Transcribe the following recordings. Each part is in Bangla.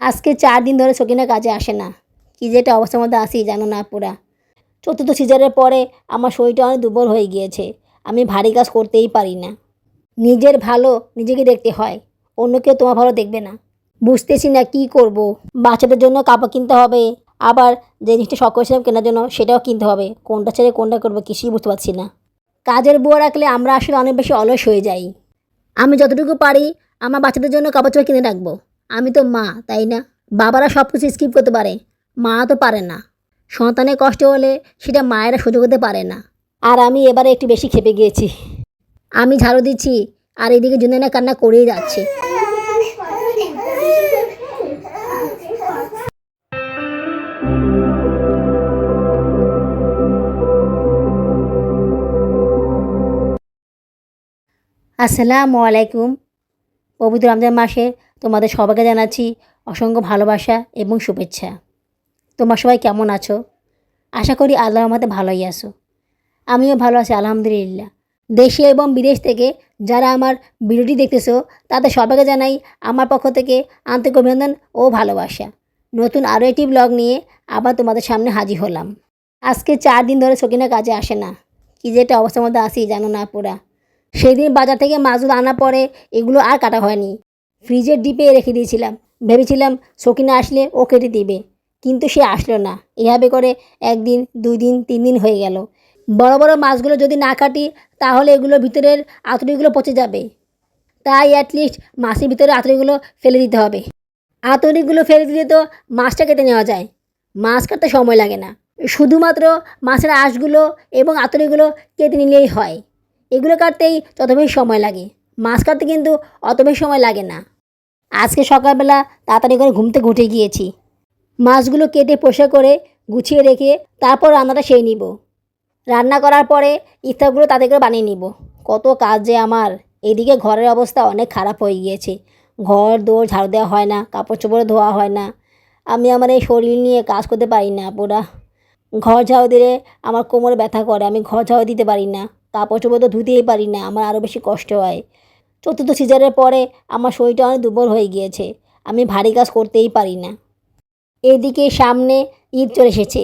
আজকে চার দিন ধরে সকিনা কাজে আসে না। কি যে একটা অবস্থার মধ্যে আসি জানো না পুরা। চতুর্থ সিজারের পরে আমার শরীরটা অনেক দুর্বল হয়ে গিয়েছে। আমি ভারী কাজ করতেই পারি না। নিজের ভালো নিজেকে দেখতে হয়। অন্য কেউ তোমার ভালো দেখবে না। বুঝতেছি না কি করব। বাচ্চাদের জন্য কাপড় কিনতে হবে। আবার যে জিনিসটা শখ করেছিলাম কেনার জন্য সেটাও কিনতে হবে। কোনটা ছেড়ে কোনটা করব কিছুই বুঝতে পারছি না। কাজের বুয়া রাখলে আমরা আসলে অনেক বেশি অলস হয়ে যাই। আমি যতটুকু পারি আমার বাচ্চাদের জন্য কাপড় চোপড় কিনে রাখব। আমি তো মা, তাই না? বাবারা সব কিছু স্কিপ করতে পারে। মা তো পারে না। সন্তানের কষ্ট হলে সেটা মায়েরা সহ্য করতে পারে না। আর আমি এবারে একটু বেশি খেপে গিয়েছি। আমি ঝাড়ু দিচ্ছি আর এদিকে জুনেনা কান্না করেই যাচ্ছে। আসসালামু আলাইকুম। পবিত্র রমজান মাসে তোমাদের সবাইকে জানাচ্ছি অসংখ্য ভালোবাসা এবং শুভেচ্ছা। তোমার সবাই কেমন আছো? আশা করি আল্লাহ আমাতে ভালোই আছো। আমিও ভালো আছি, আলহামদুলিল্লাহ। দেশে এবং বিদেশ থেকে যারা আমার ভিডিওটি দেখতেছো, তাদের সবাইকে জানাই আমার পক্ষ থেকে আন্তরিক অভিনন্দন ও ভালোবাসা। নতুন আরও একটি ব্লগ নিয়ে আবার তোমাদের সামনে হাজির হলাম। আজকে চার দিন ধরে সকিনা কাজে আসে না। কী যে অবস্থার মধ্যে আসি জানো না পুরা। সেদিন বাজার থেকে মাছগুলো আনার পরে এগুলো আর কাটা হয়নি। ফ্রিজের ডিপে রেখে দিয়েছিলাম। ভেবেছিলাম সকিনা আসলে ও কেটে দিবে। কিন্তু সে আসলো না। এভাবে করে একদিন দুই দিন তিন দিন হয়ে গেল। বড় বড় মাছগুলো যদি না কাটি, তাহলে এগুলোর ভিতরের আতরিগুলো পচে যাবে। তাই অ্যাটলিস্ট মাছের ভিতরে আতরিগুলো ফেলে দিতে হবে। আতরিগুলো ফেলে দিলে তো মাছটা কেটে নেওয়া যায়। মাছ কাটতে সময় লাগে না। শুধুমাত্র মাছের আঁশগুলো এবং আতরিগুলো কেটে নিলেই হয়। এগুলো কাটতেই তত বেশি সময় লাগে। মাছ কাটতে কিন্তু অত বেশি সময় লাগে না। আজকে সকালবেলা তাড়াতাড়ি করে ঘুম থেকে উঠে গিয়েছি। মাছগুলো কেটে পরিষ্কার করে গুছিয়ে রেখে তারপর রান্নাটা সেই নিব। রান্না করার পরে ইফতারগুলো তাদের করে বানিয়ে নিব। কত কাজ যে আমার। এদিকে ঘরের অবস্থা অনেক খারাপ হয়ে গিয়েছে। ঘর দৌড় ঝাড়ু দেওয়া হয় না কাপড় চোপড় ধোয়া হয় না। আমি আমার এই শরীর নিয়ে কাজ করতে পারি না পুরা ঘর ঝাড়ু দিলে আমার কোমরে ব্যথা করে, আমি ঘর ঝাড়ু দিতে পারি না। কাপড় চোপড় তো ধুতেই পারি না, আমার আরও বেশি কষ্ট হয়। চতুর্থ সিজারের পরে আমার শরীরটা অনেক দুর্বল হয়ে গিয়েছে, আমি ভারী কাজ করতেই পারি না। এদিকে সামনে ঈদ চলে এসেছে,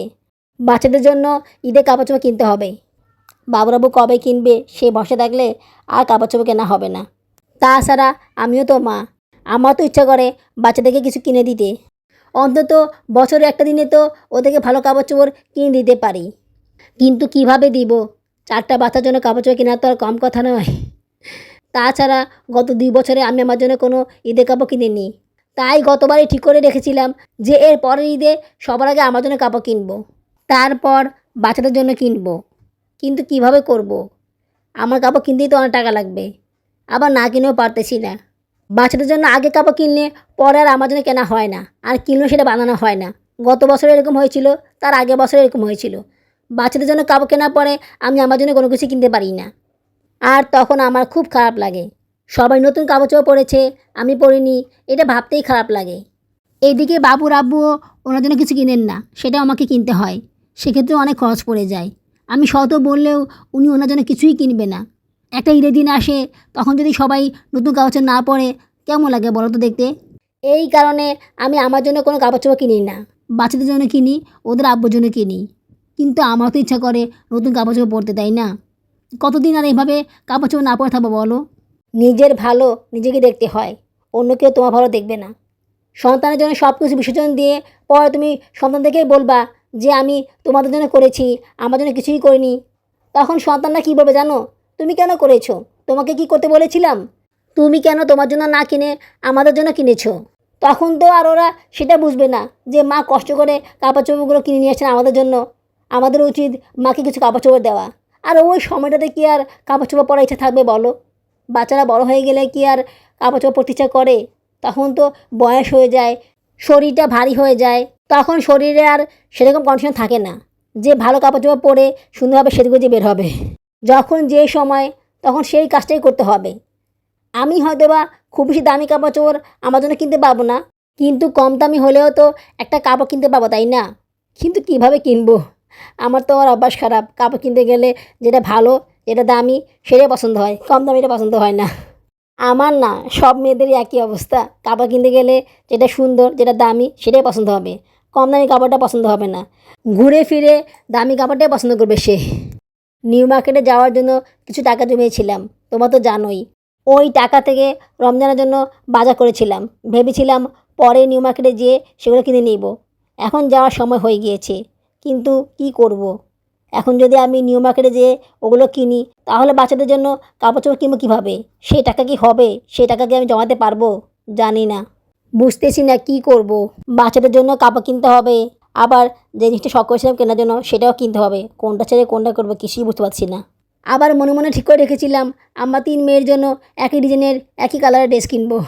বাচ্চাদের জন্য ঈদে কাপড় চোপড় কিনতে হবে। বাবুরাবু কবে কিনবে সে বসে থাকলে আর কাপড় চোপড় কেনা হবে না। তাছাড়া আমিও তো মা, আমার তো ইচ্ছা করে বাচ্চাদেরকে কিছু কিনে দিতে। অন্তত বছরে একটা দিনে তো ওদেরকে ভালো কাপড় চোপড় কিনে দিতে পারি। কিন্তু কীভাবে দিব? চারটা বাচ্চার জন্য কাপড় চোপড় কেনা তো আর কম কথা নয়। তাছাড়া গত দুই বছরে আমি আমার জন্য কোনো ঈদের কাপড় কিনিনি। তাই গতবারই ঠিক করে রেখেছিলাম যে এর পরের ঈদে সবার আগে আমার জন্য কাপড় কিনবো। তারপর বাচ্চাদের জন্য কিনবো। কিন্তু কীভাবে করব। আমার কাপড় কিনতেই তো অনেক টাকা লাগবে। আবার না কিনেও পারতেছি না। বাচ্চাদের জন্য আগে কাপড় কিনলে পরে আর আমার জন্য কেনা হয় না। আর কিনলেও সেটা বানানো হয় না। গত বছর এরকম হয়েছিল, তার আগের বছর এরকম হয়েছিল। বাচ্চাদের জন্য কাপড় কেনার পরে আমি আমার জন্য কোনো কিছু কিনতে পারি না। আর তখন আমার খুব খারাপ লাগে। সবাই নতুন কাপড় চোপড় পরেছে, আমি পরিনি, এটা ভাবতেই খারাপ লাগে। এইদিকে বাবুর আব্বুও ওনার জন্য কিছু কিনেন না সেটা আমাকে কিনতে হয়। সেক্ষেত্রে অনেক খরচ পড়ে যায়। আমি শত বললেও উনি ওনার জন্য কিছুই কিনবে না। একটা ঈদের দিন আসে, তখন যদি সবাই নতুন কাপড় না পরে, কেমন লাগে বলো তো দেখতে? এই কারণে আমি আমার জন্য কোনো কাপড় চোপড় কিনি না। বাচ্চাদের জন্য কিনি, ওদের আব্বুর জন্য কিনি। কিন্তু আমার তো ইচ্ছা করে নতুন কাপড় চোপড় পরতে, তাই না? কতদিন আর এইভাবে কাপড় চোপড় না পরে থাকব বলো? নিজের ভালো নিজেকে দেখতে হয়, অন্য কেউ তোমার ভালো দেখবে না। সন্তানের জন্য সব কিছু বিসর্জন দিয়ে পরে তুমি সন্তানদেরকেই বলবা যে, আমি তোমাদের জন্য করেছি, আমার জন্য কিছুই করিনি। তখন সন্তানরা কী বলবে জানো? তুমি কেন করেছ? তোমাকে কি করতে বলেছিলাম? তুমি কেন তোমার জন্য না কিনে আমাদের জন্য কিনেছো? তখন তো আর ওরা সেটা বুঝবে না যে, মা কষ্ট করে কাপড় চোপড়গুলো কিনে নিয়ে আসছেন আমাদের জন্য। আমাদের উচিত মাকে কিছু কাপড় চোপড় দেওয়া। আর ওই সময়টাতে কি আর কাপড় চোপড় পরার ইচ্ছা থাকবে বলো? বাচ্চারা বড় হয়ে গেলে কি আর কাপড় চোপড় পরতে ইচ্ছা করে? তখন তো বয়স হয়ে যায়, শরীরটা ভারী হয়ে যায়, তখন শরীরে আর সেরকম কন্ডিশন থাকে না। যে ভালো কাপড় চোপড় পরে সুন্দরভাবে সেদিকে বের হবে। যখন যে সময়, তখন সেই কাজটাই করতে হবে। আমি হয়তো বা খুব বেশি দামি কাপড় চোপড় আমার জন্য কিনতে পারব না, কিন্তু কম দামি হলেও তো একটা কাপড় কিনতে পাবো তাই না? কিন্তু কীভাবে কিনবো? আমার তো আমার অভ্যাস খারাপ। কাপড় কিনতে গেলে যেটা ভালো, যেটা দামি, সেটাই পছন্দ হয়। কম দামিটা পছন্দ হয় না। আমার না, সব মেয়েদেরই একই অবস্থা। কাপড় কিনতে গেলে যেটা সুন্দর, যেটা দামি, সেটাই পছন্দ হবে। কম দামি কাপড়টা পছন্দ হবে না। ঘুরে ফিরে দামি কাপড়টাই পছন্দ করবে সে। নিউ মার্কেটে যাওয়ার জন্য কিছু টাকা জমিয়েছিলাম, তোমার তো জানোই। ওই টাকা থেকে রমজানের জন্য বাজার করেছিলাম। ভেবেছিলাম পরে নিউ মার্কেটে যেয়ে সেগুলো কিনে নিব। এখন যাওয়ার সময় হয়ে গিয়েছে। কিন্তু কি করব। এখন যদি আমি নিউ মার্কেটে যেয়ে ওগুলো কিনি, তাহলে বাচ্চাদের জন্য কাপড় চোপড় কিনবো কীভাবে? সেই টাকা কি হবে? সেই টাকা কি আমি জমাতে পারব? জানি না। বুঝতেছি না কি করব। বাচ্চাদের জন্য কাপড় কিনতে হবে। আবার যে জিনিসটা শখ করেছিলাম কেনার জন্য সেটাও কিনতে হবে। কোনটা ছেড়ে কোনটা করব কিছুই বুঝতে পারছি না। আবার মনে মনে ঠিক করে রেখেছিলাম, আমার তিন মেয়ের জন্য একই ডিজাইনের একই কালারের ড্রেস কিনবো।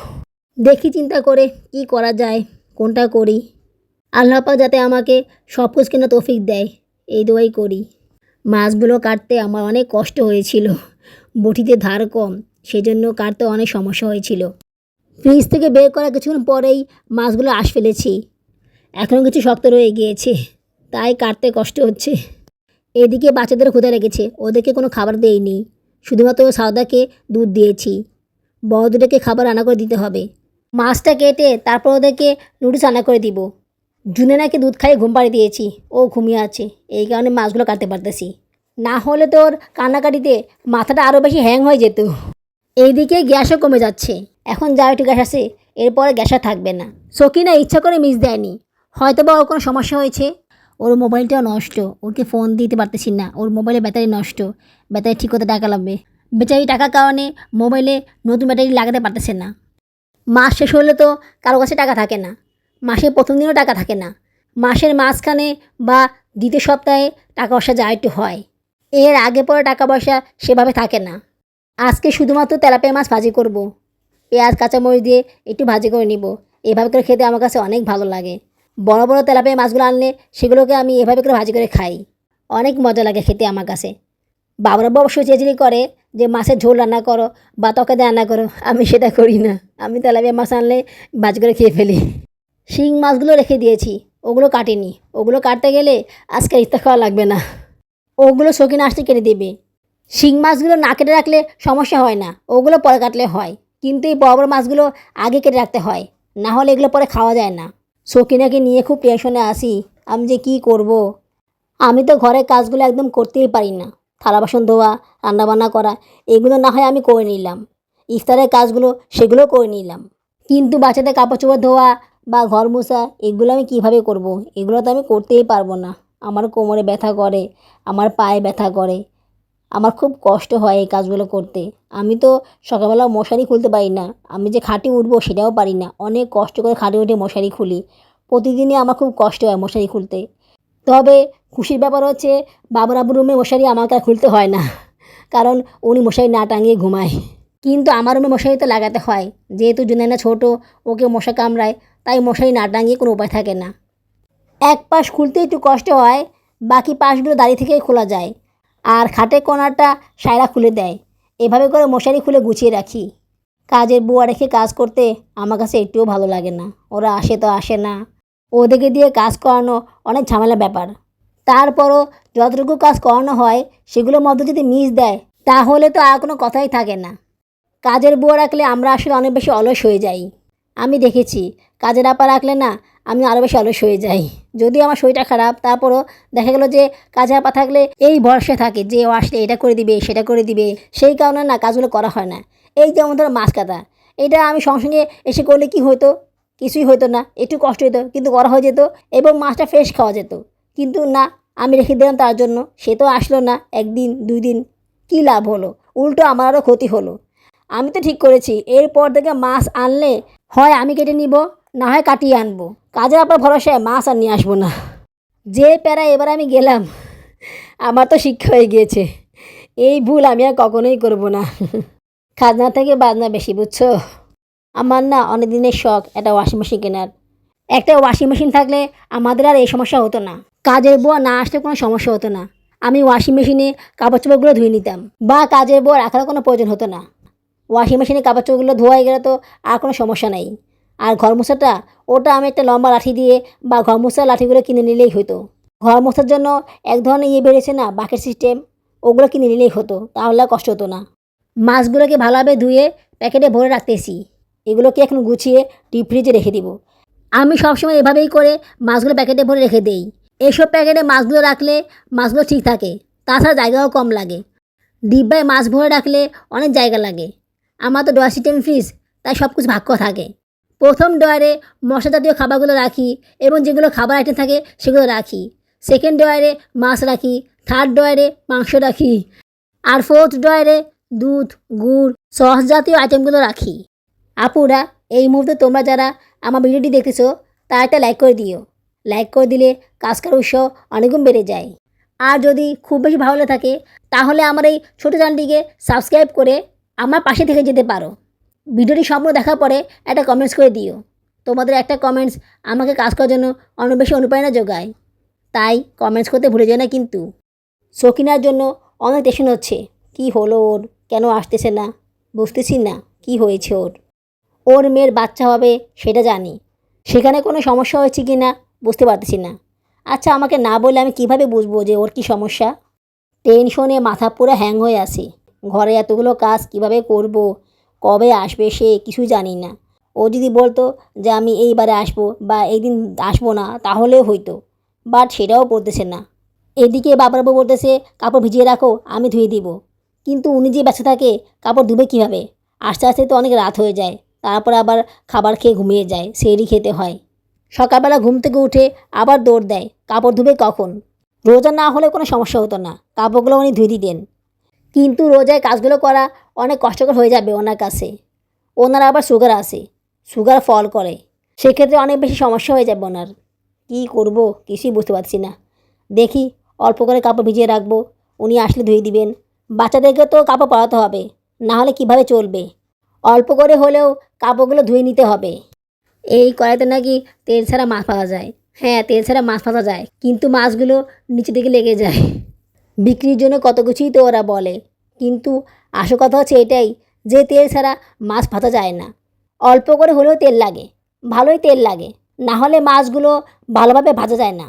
দেখি চিন্তা করে কি করা যায়, কোনটা করি। আল্লাহ পাক যাতে আমাকে সব কিছু কেনা তৌফিক দেয়, এই দোয়াই করি। মাছগুলো কাটতে আমার অনেক কষ্ট হয়েছিল, বটিতে ধার কম, সেজন্য কাটতে অনেক সমস্যা হয়েছিল। ফ্রিজ থেকে বের করা কিছুক্ষণ পরেই মাছগুলো আশ ফেলেছি। এখনও কিছু শক্ত রয়ে গিয়েছে, তাই কাটতে কষ্ট হচ্ছে। এদিকে বাচ্চাদের ক্ষুধা লেগেছে, ওদেরকে কোনো খাবার দেইনি, শুধুমাত্র সাউদাকে দুধ দিয়েছি। বড় দুটোকে খাবার রান্না করে দিতে হবে। মাছটা কেটে তারপর ওদেরকে নুডলস রান্না করে দিব। জুনেনাকে দুধ খাইয়ে ঘুম পাড়িয়ে দিয়েছি। ও ঘুমিয়ে আছে। এই কারণে মাছগুলো কাটতে পারতেছি। না হলে তোর কান্নাকাটিতে মাথাটা আরও বেশি হ্যাং হয়ে যেত। এইদিকে গ্যাসও কমে যাচ্ছে। এখন যা একটু গ্যাস আছে, এরপরে গ্যাস থাকবে না। সকিনা ইচ্ছা করে মিস দেয়নি। হয়তো বা ওর কোনো সমস্যা হয়েছে। ওর মোবাইলটাও নষ্ট। ওকে ফোন দিতে পারতেছি না। ওর মোবাইলে ব্যাটারি নষ্ট। ব্যাটারি ঠিক করতে টাকা লাগবে। বেচারি টাকার কারণে মোবাইলে নতুন ব্যাটারি লাগাতে পারতেছে না। মাস শেষ হলে তো কারও কাছে টাকা থাকে না। মাসের প্রথম দিনও টাকা থাকে না। মাসের মাঝখানে বা দ্বিতীয় সপ্তাহে টাকা পয়সা যা একটু হয়। এর আগে পরে টাকা পয়সা সেভাবে থাকে না। আজকে শুধুমাত্র তেলাপিয়া মাছ ভাজি করব। পেঁয়াজ, কাঁচামরিচ দিয়ে একটু ভাজি করে নিব। এভাবে করে খেতে আমার কাছে অনেক ভালো লাগে। বড় বড় তেলাপিয়া মাছগুলো আনলে সেগুলোকে আমি এভাবে করে ভাজি করে খাই। অনেক মজা লাগে খেতে আমার কাছে। বাবরা অবশ্যই চেঁচিলি করে যে, মাছের ঝোল রান্না করো বা তরকারি রান্না করো। আমি সেটা করি না। আমি তেলাপিয়া মাছ আনলে ভাজি করে খেয়ে ফেলি। শিং মাছগুলো রেখে দিয়েছি, ওগুলো কাটিনি। ওগুলো কাটতে গেলে আজকে ইফতার খাওয়া লাগবে না। ওগুলো শৌখিন আসতে কেটে দেবে। শিং মাছগুলো না কেটে রাখলে সমস্যা হয় না, ওগুলো পরে কাটলে হয়। কিন্তু এই বড় বড় মাছগুলো আগে কেটে রাখতে হয়, না হলে এগুলো পরে খাওয়া যায় না। শৌখিনাকে নিয়ে খুব টেনশনে আসি আমি যে কী করব। আমি তো ঘরের কাজগুলো একদম করতেই পারি না। থালা বাসন ধোয়া, রান্নাবান্না করা, এগুলো না হয় আমি করে নিলাম। ইফতারের কাজগুলো সেগুলো করে নিলাম। কিন্তু বাচ্চাদের কাপড় চোপড় ধোয়া বা ঘর মোছা, এগুলো আমি কীভাবে করব। এগুলো তো আমি করতেই পারব না। আমার কোমরে ব্যথা করে, আমার পায়ে ব্যথা করে। আমার খুব কষ্ট হয় এই কাজগুলো করতে। আমি তো সকালবেলা মশারি খুলতে পারি না। আমি যে খাটে উঠবো সেটাও পারি না। অনেক কষ্ট করে খাটে উঠে মশারি খুলি। প্রতিদিনই আমার খুব কষ্ট হয় মশারি খুলতে। তবে খুশির ব্যাপার হচ্ছে বাবার আবুর রুমে মশারি আমাকে আর খুলতে হয় না। কারণ উনি মশারি না টাঙিয়ে ঘুমায়। কিন্তু আমার রুমে মশারি তো লাগাতে হয়। যেহেতু জুনাইনা ছোটো, ওকে মশা কামড়ায়। তাই মশারি না টাঙিয়ে কোনো উপায় থাকে না। এক পাশ খুলতে একটু কষ্ট হয়, বাকি পাশগুলো দাঁড়িয়ে থেকেই খোলা যায়। আর খাটের কোনারটা সায়রা খুলে দেয়। এভাবে করে মশারি খুলে গুছিয়ে রাখি। কাজের বুয়া রেখে কাজ করতে আমার কাছে একটুও ভালো লাগে না। ওরা আসে তো আসে না। ওদেরকে দিয়ে কাজ করানো অনেক ঝামেলা ব্যাপার। তারপরও যতটুকু কাজ করানো হয়, সেগুলোর মধ্যে যদি মিস দেয়, তাহলে তো আর কোনো কথাই থাকে না। কাজের বুয়া রাখলে আমরা আসলে অনেক বেশি অলস হয়ে যাই। আমি দেখেছি। কাজের আপা রাখলে না আমি আরও বেশি অলস হয়ে যাই। যদি আমার শরীরটা খারাপ, তারপরও দেখা গেলো যে কাজে আপা থাকলে এই ভরসা থাকে যে ও আসলে এটা করে দিবে, সেটা করে দিবে। সেই কারণে না কাজগুলো করা হয় না। এই যেমন ধরো মাছ কাটা, এটা আমি সঙ্গে সঙ্গে এসে করলে কি হতো কিছুই হতো না। একটু কষ্ট হতো কিন্তু করা হয়ে যেত এবং মাছটা ফ্রেশ খাওয়া যেত। কিন্তু না, আমি রেখে দিলাম তার জন্য। সে তো আসলো না একদিন, দুই দিন। কী লাভ হলো? উল্টো আমার আরও ক্ষতি হলো। আমি তো ঠিক করেছি, এরপর থেকে মাছ আনলে হয় আমি কেটে নিব, না হয় কাটিয়ে আনব। কাজের আপনার ভরসায় মাছ আর নিয়ে আসব না। যে প্যারা এবার আমি গেলাম, আমার তো শিক্ষা হয়ে গিয়েছে। এই ভুল আমি আর কখনোই করব না। খাজনা থেকে বাজনা বেশি, বুঝছ? আমার না অনেক দিনের শখ একটা ওয়াশিং মেশিন কেনার। একটা ওয়াশিং মেশিন থাকলে আমাদের আর এই সমস্যা হতো না। কাজের বুয়া না আসলে কোনো সমস্যা হতো না। আমি ওয়াশিং মেশিনে কাপড় চোপড়গুলো ধুয়ে নিতাম। বা কাজের বুয়া রাখার কোনো প্রয়োজন হতো না। ওয়াশিং মেশিনে কাপড় চোপড়গুলো ধোয়া গেলে তো আর কোনো সমস্যা নেই। আর ঘর মোছাটা, ওটা আমি একটা লম্বা লাঠি দিয়ে বা ঘর মোছার লাঠিগুলো কিনে নিলেই হতো। ঘর মোছার জন্য এক ধরনের ইয়ে বেরিয়েছে না, বাকেট সিস্টেম, ওগুলো কিনে নিলেই হতো, তাহলে কষ্ট হতো না। মাছগুলোকে ভালোভাবে ধুয়ে প্যাকেটে ভরে রাখতেছি। এগুলোকে এখন গুছিয়ে ডিপ ফ্রিজে রেখে দিব। আমি সবসময় এভাবেই করে মাছগুলো প্যাকেটে ভরে রেখে দেই। এসব প্যাকেটে মাছগুলো রাখলে মাছগুলো ঠিক থাকে, তাছাড়া জায়গাও কম লাগে। ডিব্বায় মাছ ভরে রাখলে অনেক জায়গা লাগে। আমার তো ডোয়া সিস্টেম ফ্রিজ তাই সব কিছু ভাগ্য থাকে। প্রথম ডয়ারে মশলা জাতীয় খাবারগুলো রাখি এবং যেগুলো খাবার আইটেম থাকে সেগুলো রাখি। সেকেন্ড ডয়ারে মাছ রাখি থার্ড ডয়ারে মাংস রাখি, আর ফোর্থ ডয়ারে দুধ, গুড়, সস জাতীয় আইটেমগুলো রাখি। আপুরা, এই মুহূর্তে তোমরা যারা আমার ভিডিওটি দেখতেছো তা একটা লাইক করে দিও। লাইক করে দিলে কাজ করার উৎসাহ অনেকগুণ বেড়ে যায়। আর যদি খুব বেশি ভালো থাকে, তাহলে আমার এই ছোটো চ্যানেলটিকে সাবস্ক্রাইব করে আমার পাশে থেকে যেতে পারো। ভিডিওটি সম্পূর্ণ দেখার পরে একটা কমেন্টস করে দিও। তোমাদের একটা কমেন্টস আমাকে কাজ করার জন্য অনেক বেশি অনুপ্রেরণা যোগায়। তাই কমেন্টস করতে ভুলে যায় না কিন্তু। সকিনার জন্য অনেক টেনশন হচ্ছে। কি হলো ওর? কেন আসতেছে না? বুঝতেছি না কি হয়েছে ওর। ওর মেয়ের বাচ্চা হবে সেটা জানি। সেখানে কোনো সমস্যা হয়েছে কি না বুঝতে পারতেছি না। আচ্ছা আমাকে না বললে আমি কীভাবে বুঝব যে ওর কি সমস্যা? টেনশনে মাথা পুরো হ্যাং হয়ে আসে ঘরে এতগুলো কাজ কীভাবে করব? কবে আসবে সে কিছু জানি না। ও যদি বলতো যে আমি এইবারে আসব বা এই দিন আসব না তাহলেও হইতো। বাট সেটাও বলতেছে না। এদিকে বাবার বউ বলতেছে, কাপড় ভিজিয়ে রাখো, আমি ধুয়ে দিব। কিন্তু উনি যে ব্যস্ত থাকে, কাপড় ধুবে কীভাবে? আস্তে আস্তে তো অনেক রাত হয়ে যায়। তারপর আবার খাবার খেয়ে ঘুমিয়ে যায়, সেরই খেতে হয়। সকালবেলা ঘুম থেকে উঠে আবার দৌড় দেয়, কাপড় ধুবে কখন? রোজা না হলে কোনো সমস্যা হতো না। কাপড়গুলো উনি ধুয়ে দিতেন। কিন্তু রোজায় কাজগুলো করা অনেক কষ্টকর হয়ে যাবে ওনার কাছে। ওনার আবার সুগার আছে সুগার ফল করে। সেক্ষেত্রে অনেক বেশি সমস্যা হয়ে যাবে ওনার। কী করব কিছুই বুঝতে পারছি না। দেখি অল্প করে কাপড় ভিজিয়ে রাখব, উনি আসলে ধুয়ে দিবেন। বাচ্চাদেরকে তো কাপড় পরাতে হবে, না হলে কীভাবে চলবে? অল্প করে হলেও কাপড়গুলো ধুয়ে নিতে হবে। এই কড়াইতে নাকি তেল ছাড়া মাছ পাওয়া যায়। হ্যাঁ তেল ছাড়া মাছ পাওয়া যায়, কিন্তু মাছগুলো নিচে দিকে লেগে যায়। বিক্রির জন্য কত কিছুই তো ওরা বলে। কিন্তু আসল কথা হচ্ছে এটাই যে তেল ছাড়া মাছ ভাজা যায় না। অল্প করে হলেও তেল লাগে, ভালোই তেল লাগে। না হলে মাছগুলো ভালোভাবে ভাজা যায় না।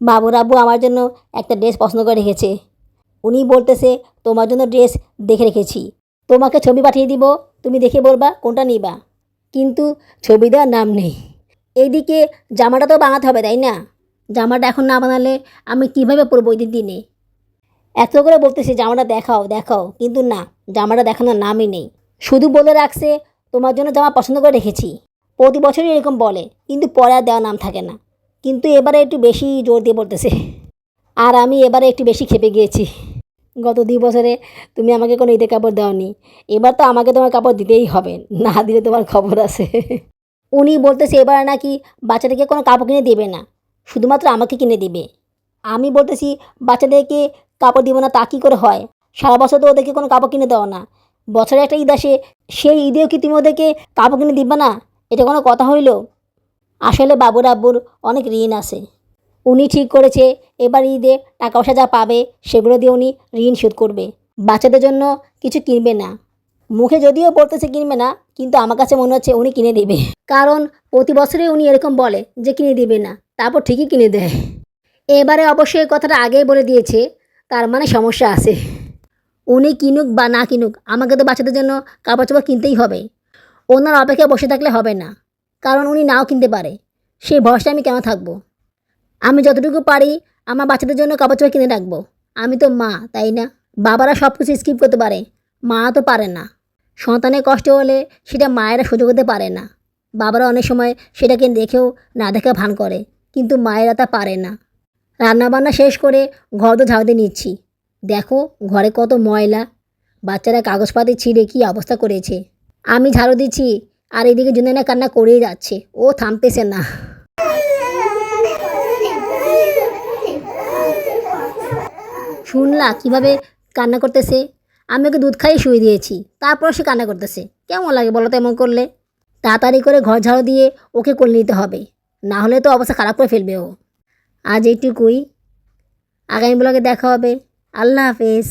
বাবুর আব্বু আমার জন্য একটা ড্রেস পছন্দ করে রেখেছে। উনি বলতেছে, তোমার জন্য ড্রেস দেখে রেখেছি। তোমাকে ছবি পাঠিয়ে দিব, তুমি দেখে বলবা কোনটা নিবা। কিন্তু ছবি দেওয়ার নাম নেই। এইদিকে জামাটা তো বানাতে হবে, তাই না? জামাটা এখন না বানালে আমি কীভাবে পরবো ওই দিনে? এত করে বলতেছি, জামাটা দেখাও দেখাও। কিন্তু না, জামাটা দেখানোর নামই নেই। শুধু বলে রাখছে, তোমার জন্য জামা পছন্দ করে রেখেছি। প্রতি বছরই এরকম বলে, কিন্তু পরে আর দেওয়ার নাম থাকে না। কিন্তু এবারে একটু বেশি জোর দিয়ে বলতেছে। আর আমি এবারে একটু বেশি খেপে গিয়েছি। গত দুই বছরে তুমি আমাকে কোনো ঈদের কাপড় দাওনি। এবার তো আমাকে তোমার কাপড় দিতেই হবে, না দিলে তোমার খবর আছে। উনি বলতেছে, এবার নাকি বাচ্চাদেরকে কোনো কাপড় কিনে দেবে না। শুধুমাত্র আমাকে কিনে দিবে। আমি বলতেছি, বাচ্চাদেরকে কাপড় দিব না, তা কী করে হয়? সারা বছর তো ওদেরকে কোনো কাপড় কিনে দাও না। বছরে একটা ঈদ আসে, সেই ঈদেও কি তুমি ওদেরকে কাপড় কিনে দিবে না? এটা কোনো কথা হইল? আসলে বাবুর আব্বুর অনেক ঋণ আছে। উনি ঠিক করেছে, এবার ঈদে টাকা পয়সা যা পাবে, সেগুলো দিয়ে উনি ঋণ শোধ করবে। বাচ্চাদের জন্য কিছু কিনবে না। মুখে যদিও বলতেছে কিনবে না, কিন্তু আমার কাছে মনে হচ্ছে উনি কিনে দেবে। কারণ প্রতি বছরই উনি এরকম বলে যে কিনে দিবে না, তারপর ঠিকই কিনে দেয়। এবারে অবশ্যই কথাটা আগেই বলে দিয়েছে, তার মানে সমস্যা আছে। উনি কিনুক বা না কিনুক, আমাকে তো বাচ্চাদের জন্য কাপড় চোপড় কিনতেই হবে। ওনার অপেক্ষায় বসে থাকলে হবে না, কারণ উনি নাও কিনতে পারে। সেই ভরসা আমি কেন থাকব? আমি যতটুকু পারি আমার বাচ্চাদের জন্য কাপড় চোপড় কিনে রাখব। আমি তো মা, তাই না? বাবারা সব কিছু স্কিপ করতে পারে, মা তো পারে না। সন্তানের কষ্ট হলে সেটা মায়েরা সহ্য করতে পারে না। বাবারা অনেক সময় সেটাকে দেখেও না দেখে ভান করে, কিন্তু মায়েরা তা পারে না। রান্নাবান্না শেষ করে ঘর তো ঝাড়ু দিয়ে নিচ্ছি। দেখো ঘরে কত ময়লা। বাচ্চারা কাগজপাতি ছিঁড়ে কী অবস্থা করেছে। আমি ঝাড়ু দিচ্ছি, আর এদিকে জুনাইনা কান্না করেই যাচ্ছে। ও থামতেছে না। শুনলা কীভাবে কান্না করতেছে? আমি ওকে দুধ খাইয়ে শুয়ে দিয়েছি তারপর সে কান্না করতেছে। কেমন লাগে বলো তো এমন করলে? তাড়াতাড়ি করে ঘর ঝাড়ু দিয়ে ওকে কোলে নিতে হবে। না হলে তো অবস্থা খারাপ করে ফেলবে ও। আজ এইটুকুই। আগামী ব্লগে দেখা হবে। আল্লাহ হাফেজ।